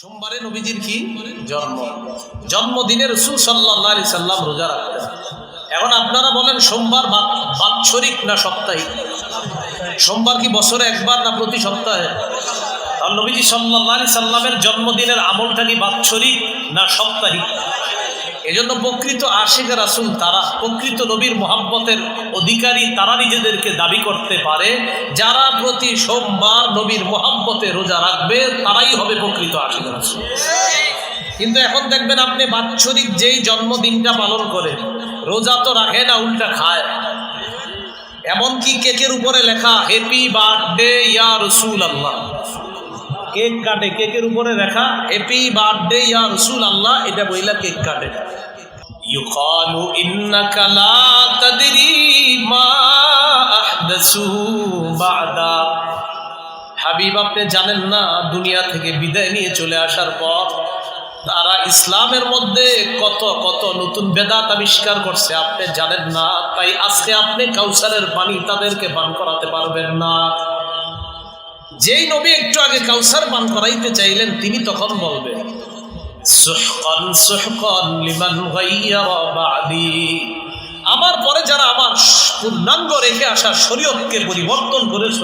সোমবারে নবীজির কি জন্ম? জন্মদিনে রসুল সাল্লাহ আলি সাল্লাম রোজা রাখতেন। এখন আপনারা বলেন, সোমবার বাৎসরিক না সপ্তাহিক? সোমবার কি বছরে একবার না প্রতি সপ্তাহে? নবীজি সাল্লাহ আলি সাল্লামের জন্মদিনের আমলটা কি বাৎসরিক না সাপ্তাহিক? এজন্য প্রকৃত আশেখ রাসুল, তারা প্রকৃত নবীর মোহাব্বতের অধিকারী, তারা নিজেদেরকে দাবি করতে পারে। যারা প্রতি সোমবার নবীর মোহাব্বতে রোজা রাখবে, তারাই হবে প্রকৃত আশেখ রাসুল। কিন্তু এখন দেখবেন আপনি বাৎসরিক যেই জন্মদিনটা পালন করে রোজা তো রাখে না, উল্টা খায়। এমনকি কেকের উপরে লেখা হ্যাপি বার্থডে ইয়া রসুল আল্লাহ কেক কাটে, কেকের উপরে লেখা হ্যাপি বার্থডে ইয়া রসুল আল্লাহ এটা বইলা কেক কাটে। ইউকালু মা হাবিব, আপনি জানেন না, দুনিয়া থেকে বিদায় নিয়ে চলে আসার পর তারা ইসলামের মধ্যে কত কত নতুন বেদাত আবিষ্কার করছে, আপনি জানেন না। তাই আজকে আপনি কাউসারের পানি তাদেরকে পান করাতে পারবেন না। যেই নবী একটু আগে কাউসার পান করাইতে চাইলেন, তিনি তখন গাইয়ারা আমার পরে যারা আমার পূর্ণাঙ্গ রেখে আসা শরীয়তকে পরিবর্তন করেছ,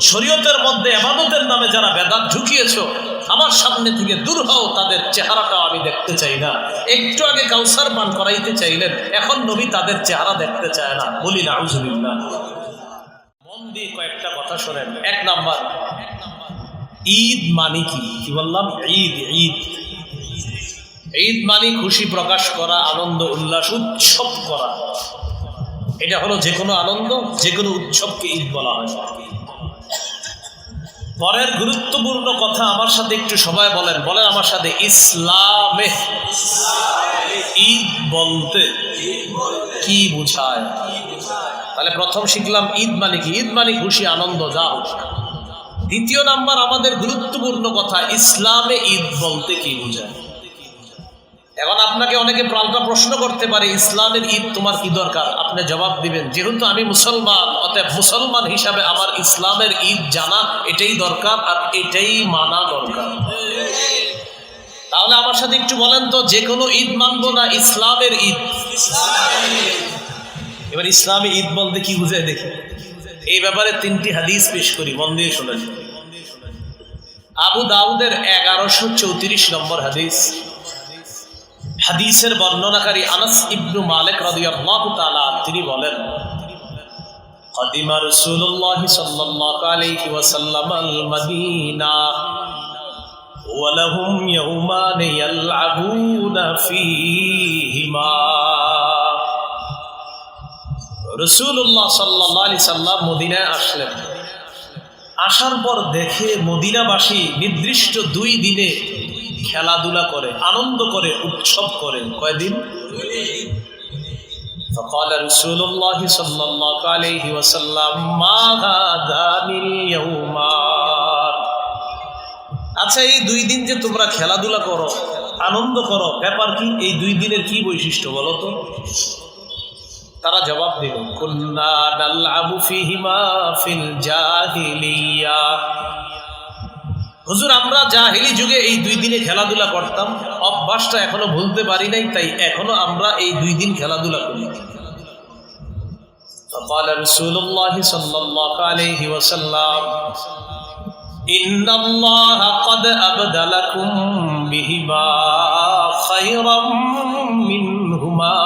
শরীয়তের মধ্যে এবাদতের নামে যারা বেদাত ঢুকিয়েছ, আমার সামনে থেকে দূর হও, তাদের চেহারাটাও আমি দেখতে চাই না। একটু আগে কাউসার পান করাইতে চাইলেন, এখন নবী তাদের চেহারা দেখতে চায় না। বলি না দিয়ে কয়েকটা কথা শোনেন। এক নাম্বার। ঈদ মানে কি? কি বললাম? ঈদ ঈদ। ঈদ মানে খুশি প্রকাশ করা, আনন্দ, উল্লাস, উৎসব করা। এটা হলো যে কোনো আনন্দ যে কোনো উৎসবকে ঈদ বলা হয়। পরের গুরুত্বপূর্ণ কথা আমার সাথে একটু সবাই বলেন। বলেন আমার সাথে, ইসলামে ঈদ বলতে কি বুঝায়? তাহলে প্রথম শিখলাম ঈদ মানে কি? ঈদ মানে খুশি, আনন্দ, যা। দ্বিতীয় নাম্বার আমাদের গুরুত্বপূর্ণ কথা, ইসলামে ঈদ বলতে কি বোঝায়? এখন আপনাকে অনেকে পাল্টা প্রশ্ন করতে পারে, ইসলামের ঈদ তোমার কি দরকার? আপনি জবাব দিবেন, যেহেতু আমি মুসলমান, অতএব মুসলমান হিসাবে আমার ইসলামের ঈদ জানা, এটাই দরকার আর এটাই মানা দরকার। তাহলে আমার সাথে একটু বলেন তো, যে কোনো ঈদ মানবো না ইসলামের ঈদ? এবার ইসলামী ঈদ বলতে কি বুঝে দেখি এই ব্যাপারে তিনটি হাদিস পেশ করি মন দিয়ে শোনেন আবু দাউদের এগারোশো চৌত্রিশ নম্বর হাদিস হাদিসের বর্ণনাকারী আনাস ইবনু মালিক রাদিয়াল্লাহু তাআলা তিনি বলেন قدم رسول الله صلى الله عليه وسلم المدينة ولهم يومان يلعبون فيهما রসুল্লাহ সাল্লাহ আলি সাল্লাম মদিনায় আসলেন আসার পর দেখে মদিনাবাসী নির্দিষ্ট দুই দিনে খেলাধুলা করে আনন্দ করে উৎসব করে কয়দিন فقال رسول الله صلى الله عليه وسلم ما هذان اليومان আচ্ছা এই দুই দিন যে তোমরা খেলাধুলা করো আনন্দ করো ব্যাপার কি এই দুই দিনের কি বৈশিষ্ট্য বলো তো তারা জবাব দিল কুন্না নালআবু ফিহিমা ফিল জাহিলিয়া হুজুর আমরা জাহিলি যুগে এই দুই দিনে খেলাধুলা করতাম অভ্যাসটা এখনো ভুলতে পারি নাই তাই এখনো আমরা এই দুই দিন খেলাধুলা করি فقال رسول الله صلى الله عليه وسلم إن الله قد أبدلكم بهما خيرا منهما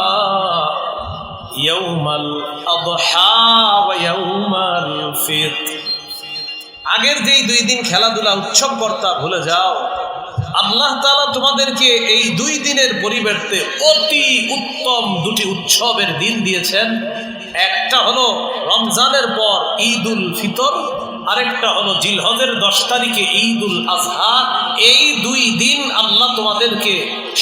আগের যেই দুই দিন খেলাধুলা উৎসব কর্তা ভুলে যাও। আল্লাহ তালা তোমাদেরকে এই দুই দিনের পরিবর্তে অতি উত্তম দুটি উৎসবের দিন দিয়েছেন। একটা হলো রমজানের পর ঈদ উল ফিতর, আরেকটা হলো জিলহজের দশ তারিখে ঈদ উল আজহা। এই দুই দিন তোমাদেরকে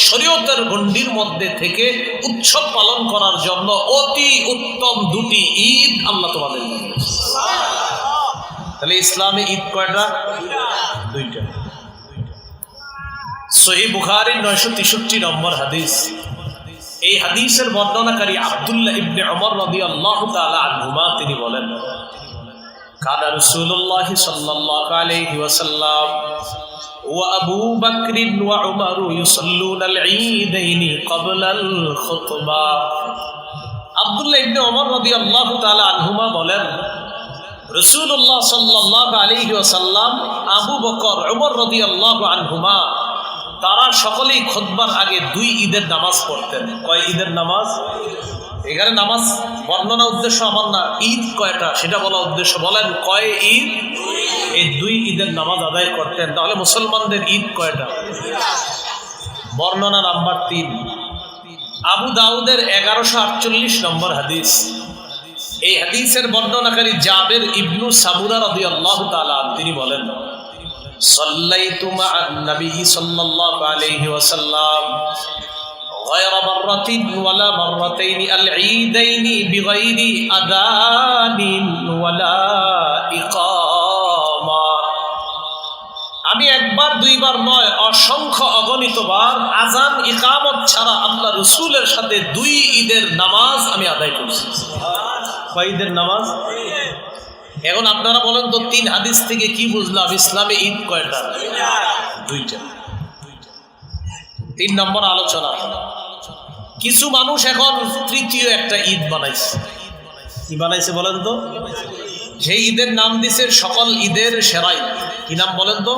শরীয়তের গণ্ডির মধ্যে থেকে উৎসব পালন করার জন্য অতি উত্তম দুটি ঈদ আল্লাহ দিয়েছেন। তাহলে ইসলামে ঈদ কয়টা? দুইটা। সহি বুখারির নয়শো তেষট্টি নম্বর হাদিস। এই হাদিসের বর্ণনাকারী আবদুল্লাহ ইবনে অমর রবি আল্লাহ তালা তিনি বলেন, কানা রসুল্লাহ সাল্লাহ আলাইহি ওয়াসাল্লাম وأبو بكر وعمر يصلون العيدين قبل الخطبة আব্দুল্লাহ ইবনে ওমর রাদিয়াল্লাহু তাআলা আনহুমা বলেন রাসূলুল্লাহ সাল্লাল্লাহু আলাইহি ওয়াসাল্লাম আবু বকর ওমর রাদিয়াল্লাহু আনহুমা তারা সকলেই খুতবার আগে দুই ঈদের নামাজ পড়তেন। কয় ঈদের নামাজ? এখানে নামাজ বর্ণনা উদ্দেশ্য আমার না, ঈদ কয়টা সেটা বলা উদ্দেশ্য। বলেন, কয় ঈদ? এই দুই ঈদের নামাজ আদায় করতেন। তাহলে মুসলমানদের ঈদ কয়টা? বর্ণনা নাম্বার তিন। আবু দাউদের এগারোশো আটচল্লিশ নম্বর হাদিস। এই হাদিসের বর্ণনাকারী জাবের ইবনু সাবুরা রদি আল্লাহ তালা তিনি বলেন সাল্লাইতু মা'আন নবী সাল্লাল্লাহু আলাইহি ওয়াসাল্লাম غير مرة ولا مرتين العيدين بغير أذان ولا إقامة আমি একবার দুইবার নয় অসংখ্য অগণিতবার আজান ইকামত ছাড়া আল্লাহ রসুলের সাথে দুই ঈদের নামাজ আমি আদায় করছি কয় ঈদের নামাজ এখন আপনারা বলেন তো, তিন হাদিস থেকে কি বুঝলাম? ইসলামে ঈদ কয়টা? দুইটা। তিন নম্বর আলোচনা। কিছু মানুষ এখন তৃতীয় একটা ঈদ বানাইছে। কি বানাইছে বলেন তো? সেই ঈদের নাম দিছে সকল ঈদের সেরা ঈদ কি নাম বলেন তো?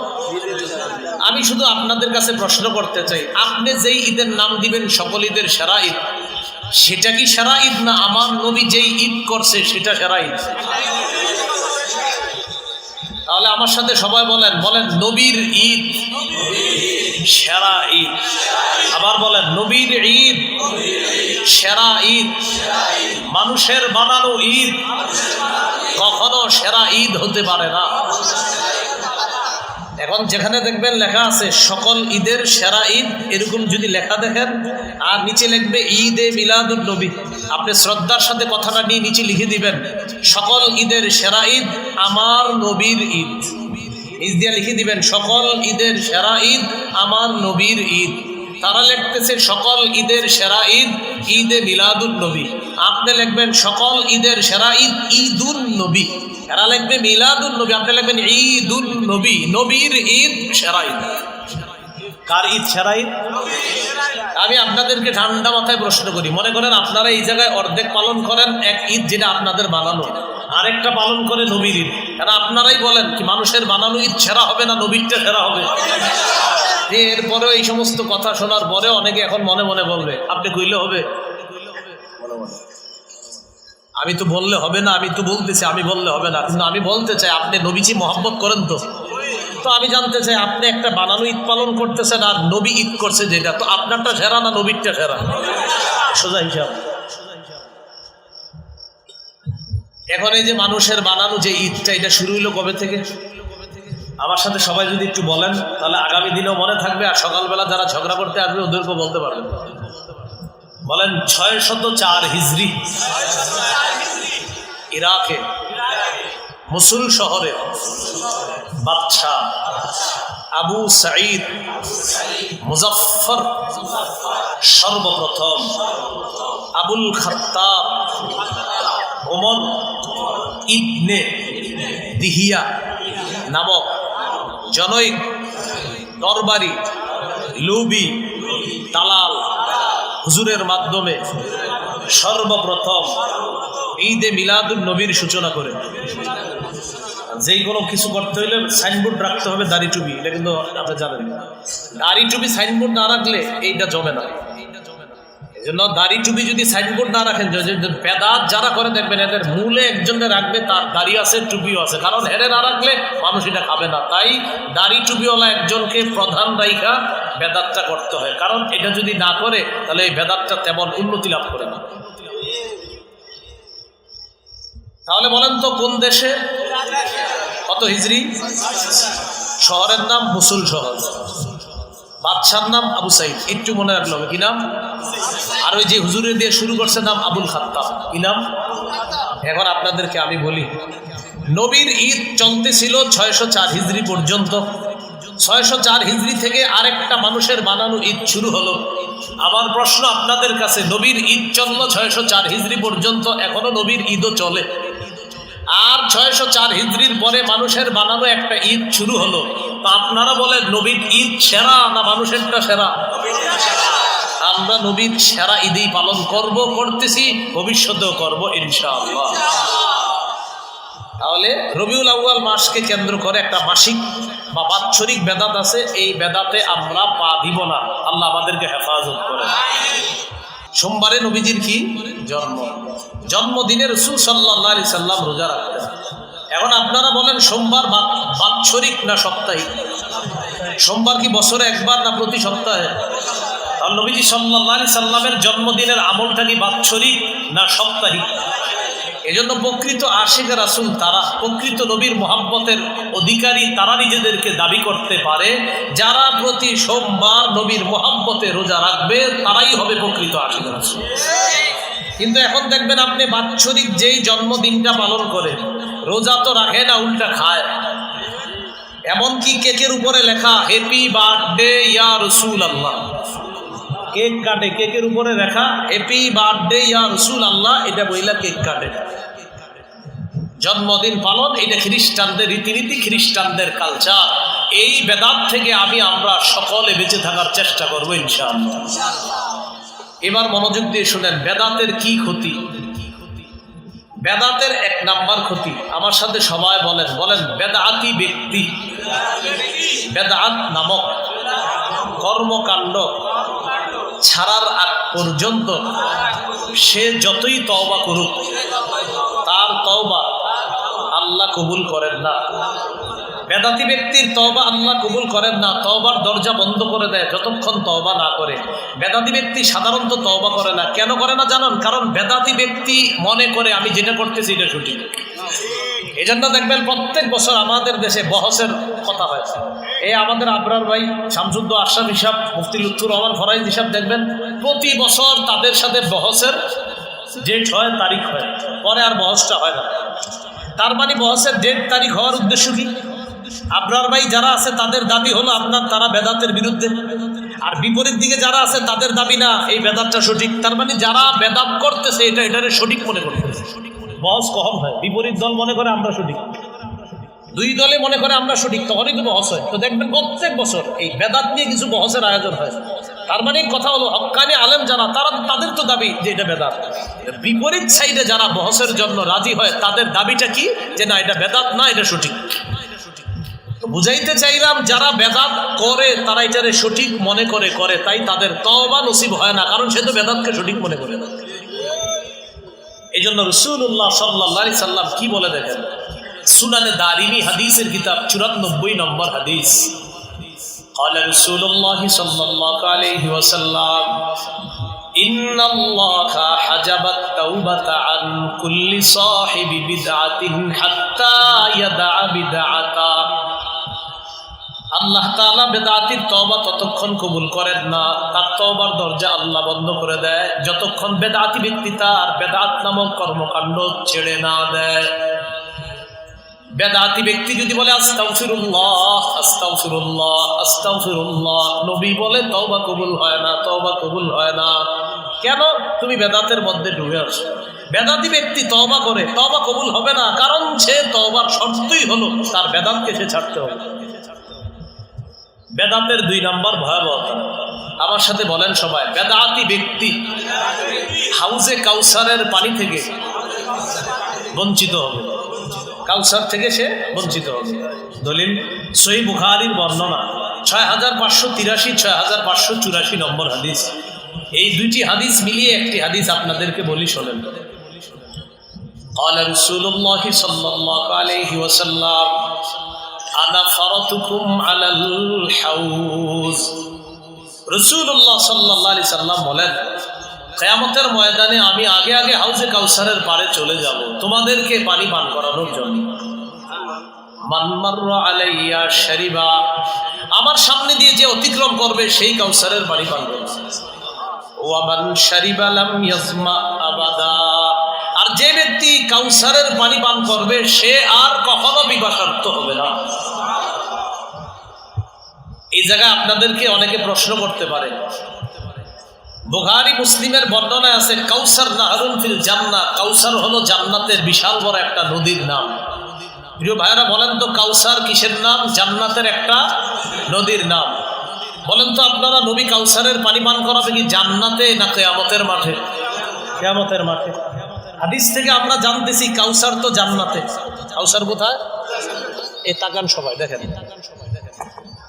আমি শুধু আপনাদের কাছে প্রশ্ন করতে চাই, আপনি যেই ঈদের নাম দিবেন সকল ঈদের সেরা ঈদ, সেটা কি সেরা ঈদ না আমার নবী যেই ঈদ করছে সেটা সেরা ঈদ? তাহলে আমার সাথে সবাই বলেন বলেন নবীর ঈদ। সেরা ঈদ। আবার বলেন, নবীর ঈদ। সেরা ঈদ। মানুষের বানানো ঈদ। কখনো সেরা ঈদ হতে পারে না। এখন যেখানে দেখবেন লেখা আছে, সকল ঈদের সেরা ঈদ এরকম যদি লেখা দেখেন, আর নিচে লিখবে, ঈদ এ মিলাদুল নবী আপনি শ্রদ্ধার সাথে কথাটা নিয়ে নিচে লিখে দিবেন, সকল ঈদের সেরা ঈদ আমার নবীর ঈদ নিজ দিয়ে লিখে দিবেন, সকল ঈদের সেরা ঈদ আমার নবীর ঈদ তারা লিখতেছে, সকল ঈদের সেরা ঈদ ঈদ এ মিলাদুল নবী আপনি লিখবেন, সকল ঈদের সেরা ঈদ ঈদুল নবী এরা লিখবে মিলাদুল নবী, আপনি লিখবেন ঈদুল নবী। নবীর ঈদ সেরা ঈদ কার ঈদ সেরা ঈদ আমি আপনাদেরকে ঠান্ডা মাথায় প্রশ্ন করি। মনে করেন আপনারা এই জায়গায় অর্ধেক পালন করেন, এক ঈদ যেটা আপনাদের বানানো। আরেকটা পালন করে নবীর ঈদ। কারণ আপনারাই বলেন কি, মানুষের বানানো ঈদ সেরা হবে না নবীরটা সেরা হবে? এরপরেও এই সমস্ত কথা শোনার পরে অনেকে এখন মনে মনে বলবে, আপনি কইলে হবে? আমি তো বললে হবে না, আমি তো বলতেছি, আমি বললে হবে না। কিন্তু আমি বলতে চাই, আপনি নবীজি মহব্বত করেন তো। তো আমি জানতে চাই, আপনি একটা বানানো ঈদ পালন করতেছেন আর নবী ঈদ করছে যেটা, তো আপনারটা সেরা না নবীরটা সেরা? সোজা হিসাব। এখন এই যে মানুষের বানানো যে ঈদটা, এটা শুরু হইল কবে থেকে? আমার সাথে সবাই যদি একটু বলেন, তাহলে আগামী দিনেও মনে থাকবে আর সকালবেলা যারা ঝগড়া করতে আসবে, ওদেরকেও বলতে পারবেন। বলেন ছয় শত চার হিজড়ি ইরাকে, মুসুল শহরে বাদশাহ আবু সাঈদ মুজফর সর্বপ্রথম আবুল খত্তাব ওমর ইবনে দিহিয়া নামক জনৈক দরবারি লুবি দালাল হুজুরের মাধ্যমে সর্বপ্রথম ঈদে মিলাদুল নবীর সূচনা করে। যেই কোনো কিছু করতে হইলে সাইনবোর্ড রাখতে হবে দাড়ি টুপি এটা কিন্তু আপনি জানেন। দাড়ি টুপি সাইনবোর্ড না রাখলে এইটা জমে না। জন্য দাড়ি টুপি যদি সাইনবোর্ড না রাখেন বেদাত যারা করে দেখবেন, এদের মূলে একজনের রাখবে, তার দাড়ি আছে, টুপিও আছে। কারণ হেরে না রাখলে মানুষ এটা খাবে না। তাই দাড়ি টুপিওয়ালা একজনকে প্রধান দায়িকা বেদাতটা করতে হয়। কারণ এটা যদি না করে, তাহলে এই বেদাতটা তেমন উন্নতি লাভ করে না। তাহলে বলেন তো, কোন দেশে? কত হিজড়ি শহরের নাম মুসুল শহর। বাদশার নাম আবু সাইদ। একটু মনে রাখল কি নাম আর ওই যে হুজুরে দিয়ে শুরু করছে নাম আবুল খাত্তাব। কি নাম এখন আপনাদেরকে আমি বলি, নবীর ঈদ চলতেছিল ছয়শো চার হিজড়ি পর্যন্ত। ছয়শো চার হিজড়ি থেকে আরেকটা মানুষের বানানো ঈদ শুরু হলো। আমার প্রশ্ন আপনাদের কাছে, নবীর ঈদ চলল ছয়শো চার হিজড়ি পর্যন্ত, এখনও নবীর ঈদও চলে? আর ছয়শো চার হিজড়ির পরে মানুষের বানানো একটা ঈদ শুরু হলো। আপনারা বলেন, নবীর ঈদ সেরা না মানুষেরটা সেরা? আমরা নবীর সেরা ঈদেই পালন করব, করতেছি, ভবিষ্যতেও করব, ইনশাআল্লাহ। তাহলে রবিউল আউয়াল মাসকে কেন্দ্র করে একটা মাসিক বা বাৎসরিক বেদাত আছে, এই বেদাতে আমরা পা দিব না। আল্লাহ আমাদেরকে হেফাজত করে সোমবারে নবীজির কি? জন্ম। জন্মদিনে রসুল সাল্লাহ আলি সাল্লাম রোজা রাখতেন। এখন আপনারা বলেন সোমবার বাৎসরিক না সাপ্তাহিক? সোমবার কি বছরে একবার না প্রতি সপ্তাহে? আর নবীজি সাল্লাহ সাল্লামের জন্মদিনের আমলটা কি বাৎসরিক না সাপ্তাহিক? এজন্য প্রকৃত আশিক রাসুল তারা, প্রকৃত নবীর মোহাব্বতের অধিকারী তারা নিজেদেরকে দাবি করতে পারে, যারা প্রতি সোমবার নবীর মোহাব্বতে রোজা রাখবে, তারাই হবে প্রকৃত আশিক রাসুল। কিন্তু এখন দেখবেন আপনি বাৎসরিক যেই জন্মদিনটা পালন করে রোজা তো রাখে না, উল্টা খায়। এমনকি কেকের উপরে লেখা হ্যাপি বার্থডে ইয়া রসুল আল্লাহ কেক কাটে, কেকের উপরে লেখা হ্যাপি বার্থডে ইয়া রসুল আল্লাহ এটা বইলা কেক কাটে। জন্মদিন পালন, এটা খ্রিস্টানদের রীতিনীতি, খ্রিস্টানদের কালচার এই বেদাত থেকে আমি, আমরা সকলে বেঁচে থাকার চেষ্টা করব, ইনশাআল্লাহ। এবার মনোযোগ দিয়ে শুনেন, বেদাতের কি ক্ষতি? বেদাতের এক নাম্বার ক্ষতি। আমার সাথে সবাই বলেন বলেন বেদাতি ব্যক্তি। বেদাত নামক কর্মকাণ্ড ছাড়ার আগ পর্যন্ত সে যতই তওবা করুক, তার তওবা আল্লাহ কবুল করেন না। বেদাতি ব্যক্তির তওবা আল্লাহ কবুল করেন না, তওবার দরজা বন্ধ করে দেয়, যতক্ষণ তওবা না করে। বেদাতি ব্যক্তি সাধারণত তওবা করে না। কেন করে না জানেন? কারণ বেদাতি ব্যক্তি মনে করে আমি যেটা করতেছি এটা সঠিক। এই জন্য দেখবেন প্রত্যেক বছর আমাদের দেশে বহসের কথা হয়েছে। এই আমাদের আবরার ভাই, শামসুদ্দ আশরাফ হিসাব, মুফতি লুৎফুর রহমান ফরাইজ হিসাব দেখবেন, প্রতি বছর তাদের সাথে বহসের ডেট হয়, তারিখ হয়। পরে আর বহসটা হয় না। তার মানে বহসের ডেট তারিখ হওয়ার উদ্দেশ্য কি? আবরার ভাই যারা আছে তাদের দাবি হলো আপনার তারা বেদাতের বিরুদ্ধে। আর বিপরীত দিকে যারা আছে তাদের দাবি না এই বেদাতটা সঠিক। তার মানে যারা বেদাত করতেছে এটা এটারে সঠিক মনে করতেছে বহস কম হয়? বিপরীত দল মনে করে আমরা সঠিক। দুই দলে মনে করে আমরা সঠিক তখনই তো বহস হয়। তো দেখবেন প্রত্যেক বছর এই বেদাত নিয়ে কিছু বহসের আয়োজন হয়। তার মানে কথা হলো হকানি আলেম যারা তারা তাদের তো দাবি যে এটা বেদাত। বিপরীত সাইডে যারা বহসের জন্য রাজি হয় তাদের দাবিটা কি? যে না এটা বেদাত না এটা সঠিক। বুঝাইতে চাইলাম যারা বেদাত করে তারা এটারে সঠিক মনে করে করে তাই তাদের তবা নসিব হয় না কারণ সে তো বেদাতকে সঠিক মনে করে না এই জন্য রসুল্লাহ সাল্লাহ সাল্লাম কি বলে দেখেন সুনানে দারিমি হাদিসের কিতাব চুরানব্বই নম্বর হাদিস قال رسول الله صلى الله عليه وسلم إن الله حجب التوبة عن كل صاحب بدعة حتى يدع بدعته আল্লাহ তাআলা বেদাতির তওবা ততক্ষণ কবুল করেন না। তার তবার দরজা আল্লাহ বন্ধ করে দেয়। যতক্ষণ বেদাতি ব্যক্তি তার বেদাত নামক কর্মকাণ্ড ছেড়ে না দেয়। বেদাতি ব্যক্তি যদি বলে, আস্তাগফিরুল্লাহ আস্তাগফিরুল্লাহ আস্তাগফিরুল্লাহ নবী বলে, তওবা কবুল হয় না, তওবা কবুল হয় না। কেন? তুমি বেদাতের মধ্যে ডুবে আছো। বেদাতি ব্যক্তি তওবা করে, তওবা কবুল হবে না। কারণ সে তওবার শর্তই হলো, তার বেদাতকে সে ছাড়তে হবে। বেদাতের দুই নম্বর ভয়াবহতা আমার সাথে বলেন সবাই বেদাতি ব্যক্তি হাউজে কাউসারের পানি থেকে বঞ্চিত হবে কাউসার থেকে সে বঞ্চিত হবে দলিল সই বুখারির বর্ণনা ছয় হাজার পাঁচশো তিরাশি ছয় হাজার পাঁচশো চুরাশি নম্বর হাদিস এই দুইটি হাদিস মিলিয়ে একটি হাদিস আপনাদেরকে বলি শোনেন قال رسول الله صلى الله عليه وسلم আলি সাল্লাম বলেন, কেয়ামতের ময়দানে আমি আগে আগে হাউজে কাউসারের পারে চলে যাব। তোমাদেরকে পানি পান করানোর জন্য। শরিবা, আমার সামনে দিয়ে যে অতিক্রম করবে, সেই কাউসারের পানি পান করবে। ইয়াজমা আবাদা, আর যে ব্যক্তি কাউসারের পানি পান করবে, সে আর কখনো বিবাসার্থ হবে না। জায়গায় আপনাদেরকে অনেকে প্রশ্ন করতে পারে। বুখারি মুসলিমের বর্ণনায় আছে, কাউসার নাহরুন ফিল জান্নাত কাউসার হলো জান্নাতের বিশাল বড় একটা নদীর নাম। প্রিয় ভাইরা বলেন তো কাউসার কিসের নাম? জান্নাতের একটা নদীর নাম। বলেন তো আপনারা, নবী কাউসারের পানি পান করাবে কি জান্নাতে না কেয়ামতের মাঠে? কেয়ামতের মাঠে। হাদিস থেকে আমরা জানতেছি, কাউসার তো জান্নাতে। কাউসার কোথায়? এ তাকান সবাই, দেখেন।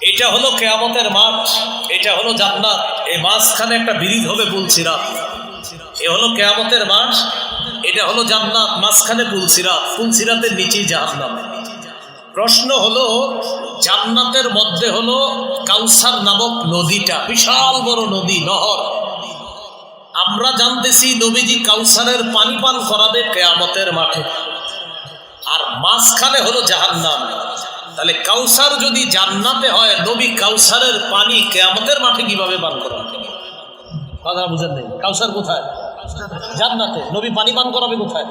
এটা হলো কেয়ামতের মাঠ, এটা হলো জান্নাত। এই মাঝখানে একটা ব্রিজ হবে পুলসিরা এ হলো কেয়ামতের মাঠ, এটা হলো জান্নাত, মাঝখানে পুলসিরা পুলসিরাতের নিচেই জাহান্নাম। প্রশ্ন হলো, জান্নাতের মধ্যে হলো কাউসার নামক নদীটা, বিশাল বড় নদী, নহর। আমরা জানতেছি নবীজি কাউসারের পানি পান করাবে কেয়ামতের মাঠে। আর মাঝখানে হলো জাহান্নাম। তাহলে কাউসার যদি জান্নাতে হয়, নবী কাউসারের পানি কেয়ামতের মাঠে কীভাবে পান করাবে? কথা বুঝেন নেই? কাউসার কোথায়? জান্নাতে। নবী পানি পান করাবে কোথায়?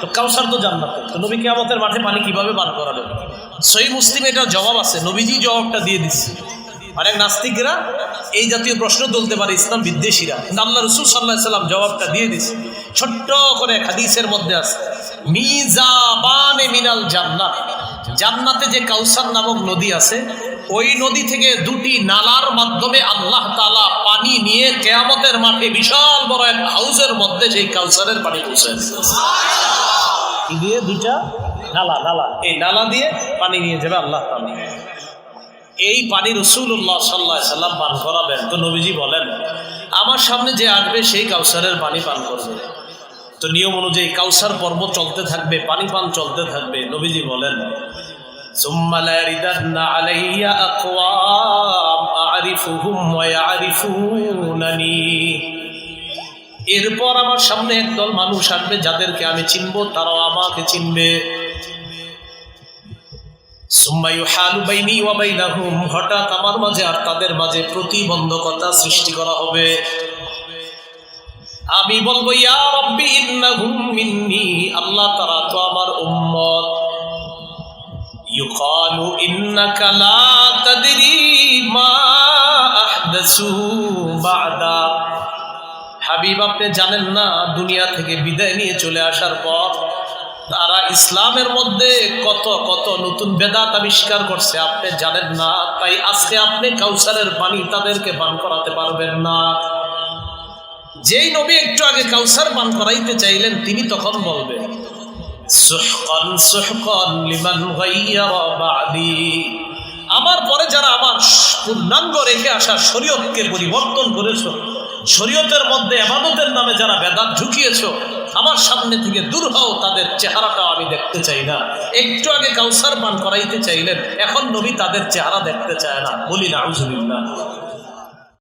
তো কাউসার তো জান্নাতে। তো নবী কেয়ামতের মাঠে পানি কীভাবে পান করাবে? সই মুসলিম এটার জবাব আছে। নবীজি জবাবটা দিয়ে দিচ্ছে। অনেক নাস্তিকরা এই জাতীয় প্রশ্ন তুলতে পারে, ইসলাম বিদ্বেষীরা। আল্লাহ রসুল সাল্লাহ সাল্লাম জবাবটা দিয়ে দিচ্ছে। ছোট্ট করে হাদিসের মধ্যে আছে, মিজাবানে মিনাল জান্নাত। জান্নাতে যে কাউসার নামক নদী আছে, ওই নদী থেকে দুটি নালার মাধ্যমে আল্লাহ তালা পানি নিয়ে কেয়ামতের মাঠে বিশাল বড় এক হাউসের মধ্যে সেই কাউসারের পানি পৌঁছে দিয়ে? দুইটা নালা নালা। এই নালা দিয়ে পানি নিয়ে যাবে আল্লাহ তালা এই পানি রসুল্লাহ সাল্লাহ সাল্লাম পান করাবেন। তো নবীজি বলেন, আমার সামনে যে আসবে, সেই কাউসারের পানি পান করবে। তো নিয়ম অনুযায়ী কাউসার পর্ব চলতে থাকবে পানি পান চলতে থাকবে, নবীজি বলেন। এরপর আমার সামনে একদল মানুষ আসবে, যাদেরকে আমি চিনব, তারাও আমাকে চিনবে। হঠাৎ আমার মাঝে আর তাদের মাঝে প্রতিবন্ধকতা সৃষ্টি করা হবে। আমি বলব, ইয়া রাব্বি, ইন্নাহুম আল্লাহ তারা তো আমার উম্মত। ইউকালু, ইন্নাকা লা তাদরি মা আহদাসু বাদা। হাবিব, আপনি জানেন না, দুনিয়া থেকে বিদায় নিয়ে চলে আসার পর তারা ইসলামের মধ্যে কত কত নতুন বেদাত আবিষ্কার করছে, আপনি জানেন না। তাই আজকে আপনি কাউসারের পানি তাদেরকে পান করাতে পারবেন না। যেই নবী একটু আগে কাউসার পান করাইতে চাইলেন, তিনি তখন গাইয়ারা আমার পরে যারা আমার পূর্ণাঙ্গ রেখে আসা শরীয়তকে পরিবর্তন করেছ, শরীয়তের মধ্যে এমাদতের নামে যারা বেদাত ঢুকিয়েছ, আমার সামনে থেকে দূর হও, তাদের চেহারাটাও আমি দেখতে চাই না। একটু আগে কাউসার পান করাইতে চাইলেন, এখন নবী তাদের চেহারা দেখতে চায় না। বলি না